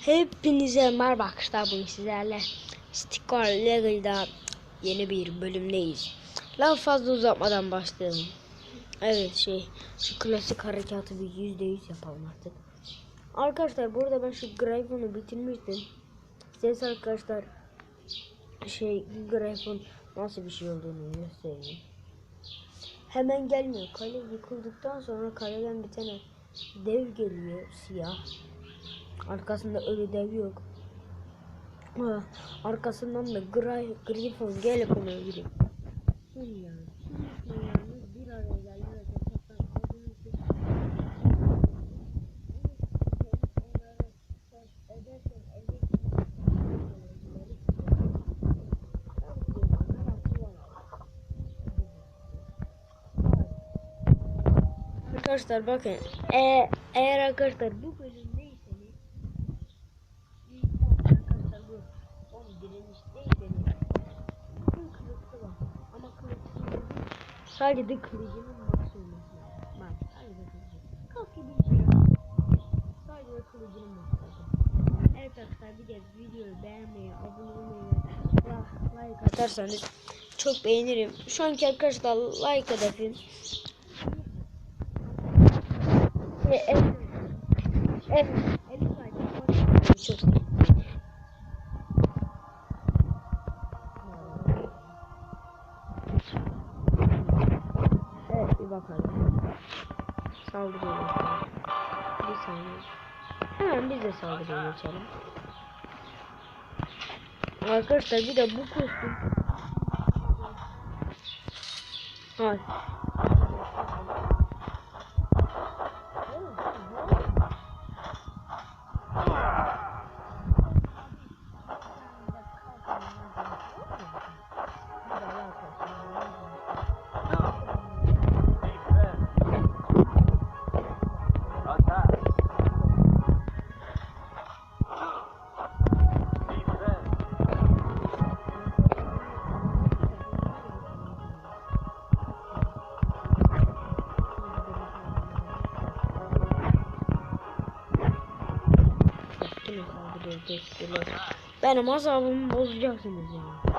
Hepinize merhaba arkadaşlar bugün sizlerle Sticker Legal'da yeni bir bölümdeyiz. Laf fazla uzatmadan başlayalım. Evet şey şu klasik harekatı bir yüzde yüz yapalım artık. Arkadaşlar burada ben şu Gryphon'u bitirmiştim. Size arkadaşlar şey Gryphon nasıl bir şey olduğunu göstereyim. Hemen gelmiyor. Kale yıkıldıktan sonra kaleden bir tane dev geliyor siyah. Arkasında ölü dev yok. Ha, arkasından da Gry Griffon gelip onu öldürüyor. Ya? Bir araya geldi ve topraktan aldığınız bir- Onları sen edersen elde Arkadaşlar bakın e, eğer arkadaşlar bu bölümdeyseniz arkadaşlar bu son direnişteyseniz bütün kılıçlı var ama kılıçlı değil sadece de kılıcının maksimum bak sadece kılıcı kalk gibi bir şey yok. sadece de kılıcının maksimum evet arkadaşlar bir de videoyu beğenmeyi abone olmayı ve like atarsanız çok beğenirim şu anki arkadaşlar like hedefim e, e, e, elli sayfa. Çok bir bakalım. Saldırıya geçelim. Bir saniye. Hemen biz de saldırıya geçelim. Arkadaşlar bir de bu kostüm. Hayır. Saldırıyor geçtiler. Benim azabımı bozacaksınız ya.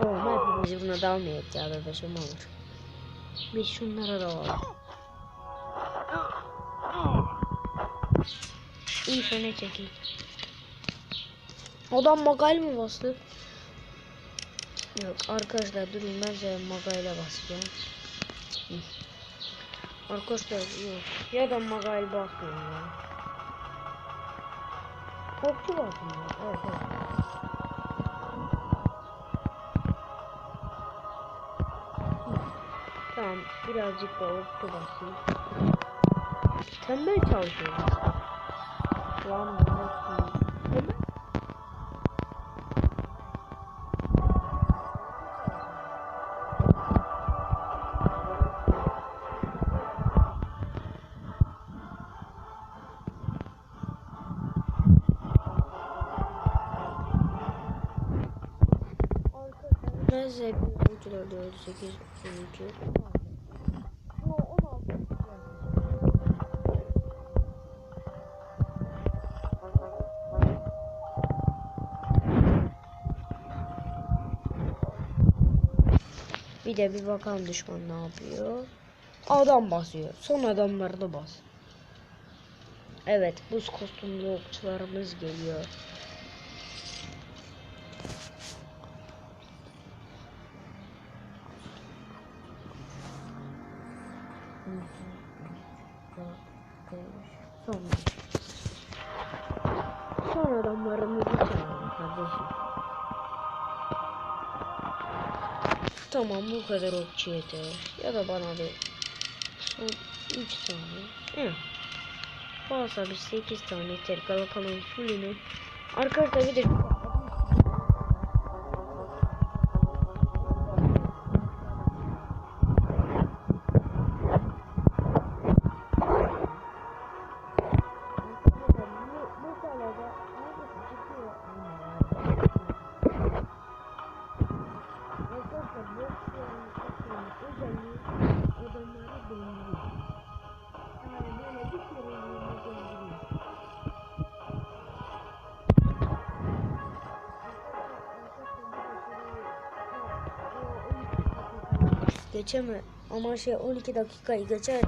Oh, hepimiz buna dalmayacak ya da beşim olur. Biz şunlara da alalım. İyi sene çekeyim. Adam magal mı bastı? Yok arkadaşlar durun ben size magayla basacağım. Arkadaşlar yok. Ya da magal basmıyorum ya. Topçu basın ya. Evet evet. Tamam birazcık da oktu basayım. Tembel çalışıyor. Lan bu nasıl? Bir oyuncular diyor 8 oyuncu. Ama 16 Bir de bir bakalım düşman ne yapıyor. Adam basıyor. Son adamları da bas. Evet buz kostümlü okçularımız geliyor. Son. Son adamlarımızı çağırın kardeşim. Tamam bu kadar okçu yeter. Ya da bana bir son 3 tane. Hı. Varsa bir 8 tane yeter. Galakalın fullünü. Arkadaşlar bir de geçeme ama şey 12 dakikayı geçer.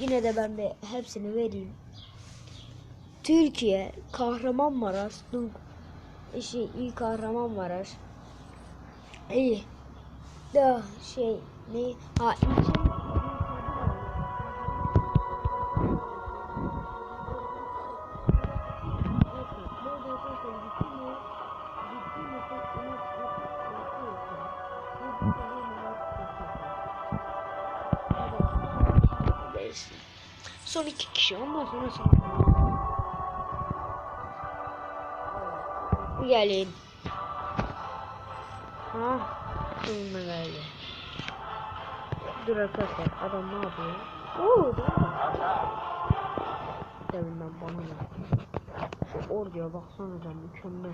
Yine de ben bir hepsini vereyim. Türkiye, Kahramanmaraş, Dug, şey, iyi Kahramanmaraş. İyi. Da şey ne? Ha ilçe. İki kişi ondan sonra son. Gelin. Ha, sonuna geldi. Dur arkadaşlar adam ne yapıyor? Oo? Deminden bana ne? Şu orduya baksanıza mükemmel.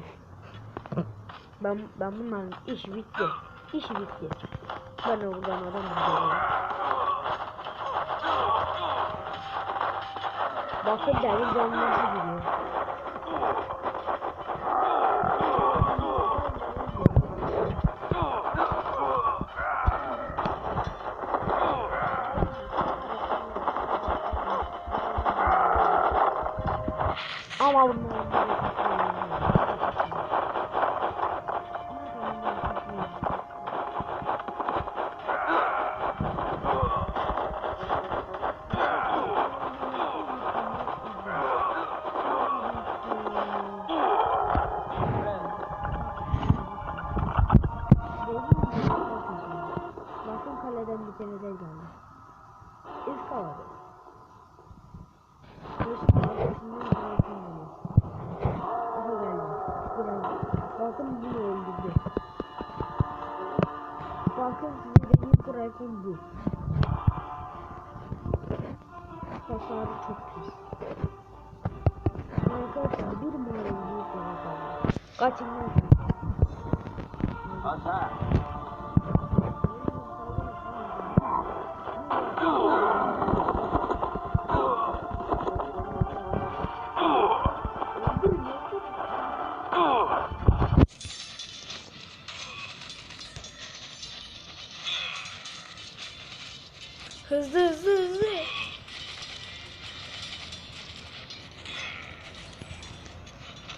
Ben ben bunların iş bitti. İş bitti. Ben de buradan adam buluyorum. Bakın deli canlısı gidiyor. Ama Bakın bunu öldürdü. Bakın size dediğim bırakın bu. Hasarı çok pis. Arkadaşlar bir mahalleyi kaldı. Kaçın lan.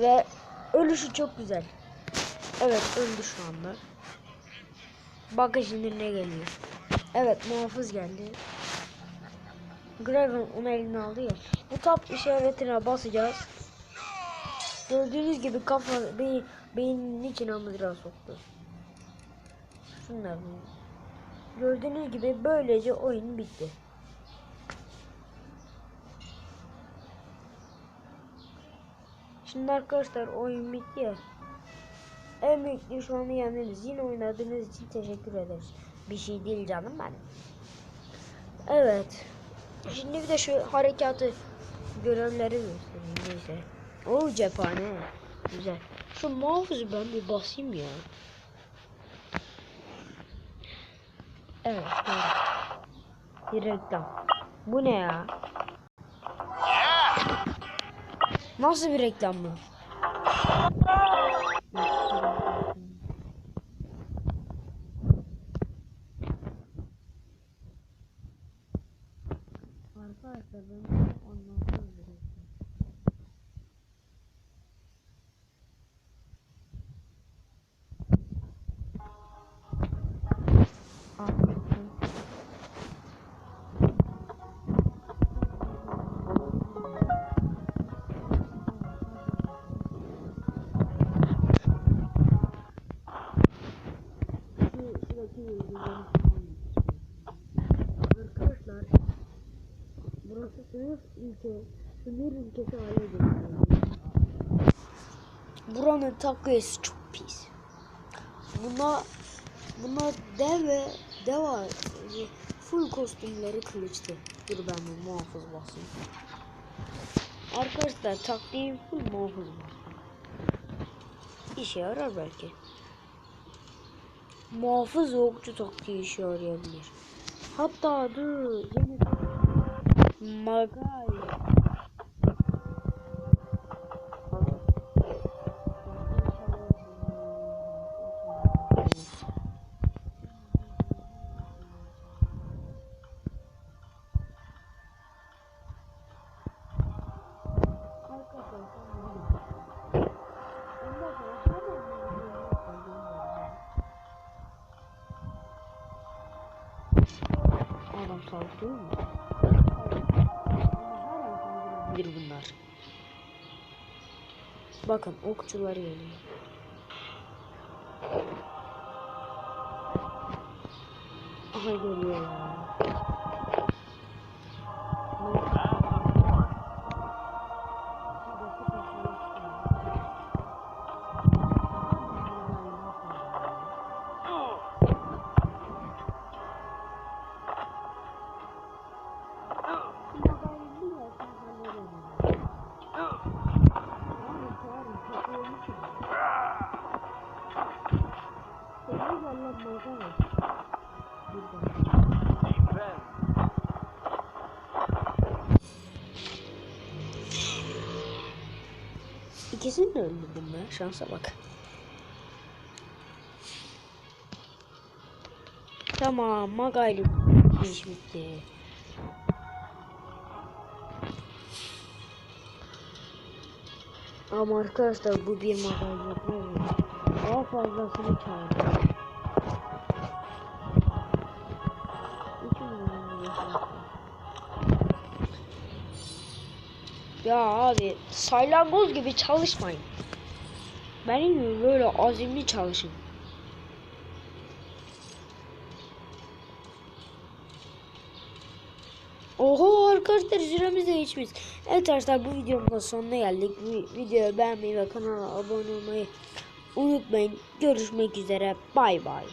Ve ölüşü çok güzel. Evet öldü şu anda. Bakın şimdi ne geliyor. Evet muhafız geldi. Graven onu eline aldı ya. Bu tap işaretine basacağız. Gördüğünüz gibi kafa beyin, beyninin içine mızrağı soktu. Şunlar Gördüğünüz gibi böylece oyun bitti. Şimdi arkadaşlar oyun bitti ya. En büyük düşmanı yendiniz. Yine oynadığınız için teşekkür ederiz. Bir şey değil canım ben. Evet. Şimdi bir de şu harekatı görevleri göstereyim neyse. O cephane. Güzel. Şu muhafızı ben bir basayım ya. Evet. Bir reklam. Bu ne ya? Nasıl bir reklam bu? Buranın takviyesi çok pis. Buna buna dev ve dev var. Yani full kostümleri kılıçtı. Dur ben bir muhafız basayım. Arkadaşlar taktiğim full muhafız basayım. İşe yarar belki. Muhafız okçu taktiği işe yarayabilir. Hatta dur yeni Magay. Saldırıyor mu? Bir bunlar. Bakın okçular geliyor. Aha geliyor ya. İkisini de öldürdüm ben. Şansa bak. Tamam, Magaylı iş bitti. Ama arkadaşlar bu bir Magay yapmıyor. Daha fazlasını çağırıyor. Ya abi saylangoz gibi çalışmayın. Benim gibi böyle azimli çalışın. Oho arkadaşlar süremiz de geçmiş. Evet arkadaşlar bu videonun da sonuna geldik. Videoyu beğenmeyi ve kanala abone olmayı unutmayın. Görüşmek üzere. Bay bay.